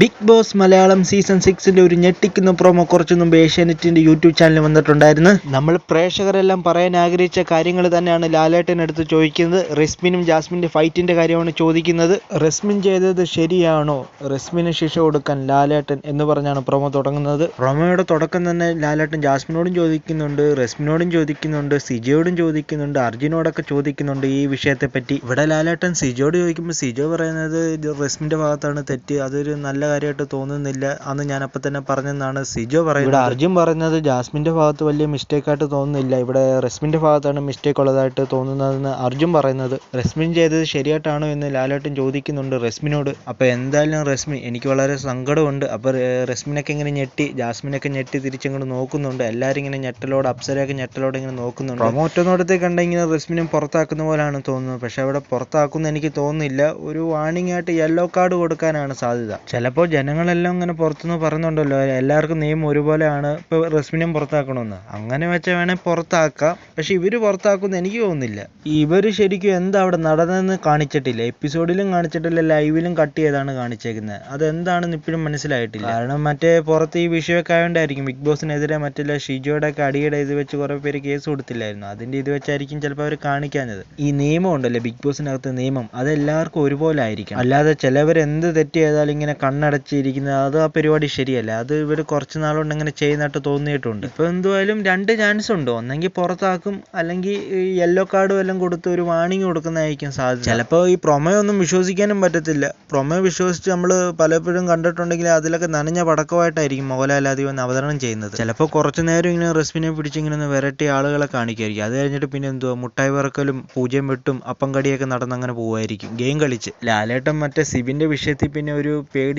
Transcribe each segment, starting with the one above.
Big Boss Malayalam season സിക്സിന്റെ ഒരു ഞെട്ടിക്കുന്ന പ്രൊമോ കുറച്ചു മുമ്പ് ഏഷ്യാനെറ്റിന്റെ യൂട്യൂബ് ചാനലിൽ വന്നിട്ടുണ്ടായിരുന്നു. നമ്മൾ പ്രേക്ഷകരെല്ലാം പറയാൻ ആഗ്രഹിച്ച കാര്യങ്ങൾ തന്നെയാണ് ലാലേട്ടനടുത്ത് ചോദിക്കുന്നത്. റെസ്മിനും ജാസ്മിന്റെ ഫൈറ്റിന്റെ കാര്യമാണ് ചോദിക്കുന്നത്. റെസ്മിൻ ചെയ്തത് ശരിയാണോ? റെസ്മിന് ശിക്ഷ കൊടുക്കാൻ ലാലേട്ടൻ എന്ന് പറഞ്ഞാണ് പ്രൊമോ തുടങ്ങുന്നത്. പ്രൊമോയുടെ തുടക്കം തന്നെ ലാലേട്ടൻ ജാസ്മിനോടും ചോദിക്കുന്നുണ്ട് റെസ്മിനോടും ചോദിക്കുന്നുണ്ട് സിജയോടും ചോദിക്കുന്നുണ്ട് അർജുനോടൊക്കെ ചോദിക്കുന്നുണ്ട് ഈ വിഷയത്തെ പറ്റി ഇവിടെ ലാലേട്ടൻ സിജോയോട് ചോദിക്കുമ്പോൾ സിജോ പറയുന്നത് റെസ്മിന്റെ ഭാഗത്താണ് തെറ്റ് അതൊരു നല്ല കാര്യമായിട്ട് തോന്നുന്നില്ല. അന്ന് ഞാൻ അപ്പം തന്നെ പറഞ്ഞെന്നാണ് സിജോ പറയുന്നത്. ഇവിടെ അർജുൻ പറയുന്നത് ജാസ്മിന്റെ ഭാഗത്ത് വലിയ മിസ്റ്റേക്ക് ആയിട്ട് തോന്നുന്നില്ല. ഇവിടെ റെസ്മിന്റെ ഭാഗത്താണ് മിസ്റ്റേക്ക് ഉള്ളതായിട്ട് തോന്നുന്നതെന്ന് അർജുൻ പറയുന്നത്. റെസ്മിൻ ചെയ്തത് ശരിയായിട്ടാണോ എന്ന് ലാലേട്ടൻ ചോദിക്കുന്നുണ്ട് റെസ്മിനോട്. അപ്പോൾ എന്തായാലും റെസ്മി എനിക്ക് വളരെ സങ്കടമുണ്ട്. അപ്പോൾ റെസ്മിനൊക്കെ ഇങ്ങനെ ഞെട്ടി ജാസ്മിനൊക്കെ ഞെട്ടി തിരിച്ചങ്ങോട്ട് നോക്കുന്നുണ്ട്. എല്ലാവരും ഇങ്ങനെ ഞെട്ടലോട് അപ്സരയൊക്കെ ഞെട്ടലോട് ഇങ്ങനെ നോക്കുന്നുണ്ട്. പ്രൊമോറ്റ നോട്ടത്തിൽ കണ്ട ഇങ്ങനെ റെസ്മിനും പുറത്താക്കുന്ന പോലെയാണ് തോന്നുന്നത്. പക്ഷേ അവിടെ പുറത്താക്കുന്ന എനിക്ക് തോന്നുന്നില്ല. ഒരു വാണിംഗ് ആയിട്ട് യെല്ലോ കാർഡ് കൊടുക്കാനാണ് സാധ്യത. ചിലപ്പോൾ ജനങ്ങളെല്ലാം ഇങ്ങനെ പുറത്തുനിന്ന് പറയുന്നുണ്ടല്ലോ എല്ലാവർക്കും നിയമം ഒരുപോലെയാണ് ഇപ്പോൾ റസ്മിനെയും പുറത്താക്കണമെന്ന്. അങ്ങനെ വെച്ചാൽ വേണേൽ പുറത്താക്കാം. പക്ഷെ ഇവർ പുറത്താക്കുമെന്ന് എനിക്ക് തോന്നുന്നില്ല. ഇവർ ശരിക്കും എന്താ അവിടെ നടന്നതെന്ന് കാണിച്ചിട്ടില്ല. എപ്പിസോഡിലും കാണിച്ചിട്ടില്ല ലൈവിലും കട്ട് ചെയ്താണ് കാണിച്ചേക്കുന്നത്. അതെന്താണെന്ന് ഇപ്പോഴും മനസ്സിലായിട്ടില്ല. കാരണം മറ്റേ പുറത്ത് ഈ വിഷയമൊക്കെ ആയതുകൊണ്ടായിരിക്കും ബിഗ് ബോസിനെതിരെ മറ്റുള്ള ഷിജോയുടെ ഒക്കെ അടിയുടെ ഇത് വെച്ച് കുറേ പേര് കേസ് കൊടുത്തില്ലായിരുന്നു. അതിന്റെ ഇത് വെച്ചായിരിക്കും ചിലപ്പോൾ അവർ കാണിക്കാഞ്ഞത്. ഈ നിയമം ഉണ്ടല്ലോ ബിഗ് ബോസിനകത്ത് നിയമം അതെല്ലാവർക്കും ഒരുപോലെ ആയിരിക്കും അല്ലാതെ ചിലവർ എന്ത് തെറ്റ് ചെയ്താലും ഇങ്ങനെ കണ്ണടച്ചിരിക്കുന്നത്. അത് ആ പരിപാടി ശരിയല്ല. അത് ഇവർ കുറച്ച് നാളുകൊണ്ട് അങ്ങനെ ചെയ്യുന്നതായിട്ട് തോന്നിയിട്ടുണ്ട്. ഇപ്പോൾ എന്തുവായാലും രണ്ട് ചാൻസ് ഉണ്ട്. ഒന്നെങ്കിൽ പുറത്താക്കും അല്ലെങ്കിൽ യെല്ലോ കാർഡ് വല്ലതും കൊടുത്ത് ഒരു വാണിംഗ് കൊടുക്കുന്നതായിരിക്കും സാധ്യത. ചിലപ്പോൾ ഈ പ്രൊമയൊന്നും വിശ്വസിക്കാനും പറ്റത്തില്ല. പ്രൊമോ വിശ്വസിച്ച് നമ്മൾ പലപ്പോഴും കണ്ടിട്ടുണ്ടെങ്കിൽ അതിലൊക്കെ നനഞ്ഞ പടക്കമായിട്ടായിരിക്കും മോഹൻലാൽ വന്ന് അവതരണം ചെയ്യുന്നത്. ചിലപ്പോൾ കുറച്ച് നേരം ഇങ്ങനെ റെസ്മിനെ പിടിച്ചിങ്ങനെ ഒന്ന് വിരട്ടി ആളുകളെ കാണിക്കുമായിരിക്കും. അത് കഴിഞ്ഞിട്ട് പിന്നെ എന്തുവാ മുട്ടായി വറക്കലും പൂജ്യം വെട്ടും അപ്പം കടിയൊക്കെ നടന്ന് അങ്ങനെ ഗെയിം കളിച്ച്. ലാലേട്ടൻ മറ്റേ സിബിന്റെ വിഷയത്തിൽ പിന്നെ ഒരു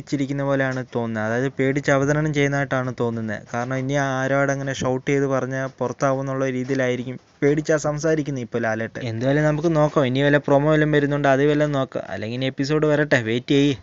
പേടിച്ചിരിക്കുന്ന പോലെയാണ് തോന്നുന്നത്. അതായത് പേടിച്ച് അവതരണം ചെയ്യുന്നതായിട്ടാണ് തോന്നുന്നത്. കാരണം ഇനി ആരോട് അങ്ങനെ ഷൗട്ട് ചെയ്ത് പറഞ്ഞാൽ പുറത്താവും എന്നുള്ള രീതിയിലായിരിക്കും പേടിച്ചാ സംസാരിക്കുന്നത് ഇപ്പോൾ ലാലേട്ടൻ. എന്തായാലും നമുക്ക് നോക്കാം. ഇനി വല്ല പ്രൊമോ വല്ലതും വരുന്നുണ്ട് അത് വല്ലതും നോക്കാം. അല്ലെങ്കിൽ ഇനി എപ്പിസോഡ് വരട്ടെ. വെയിറ്റ് ചെയ്യ്.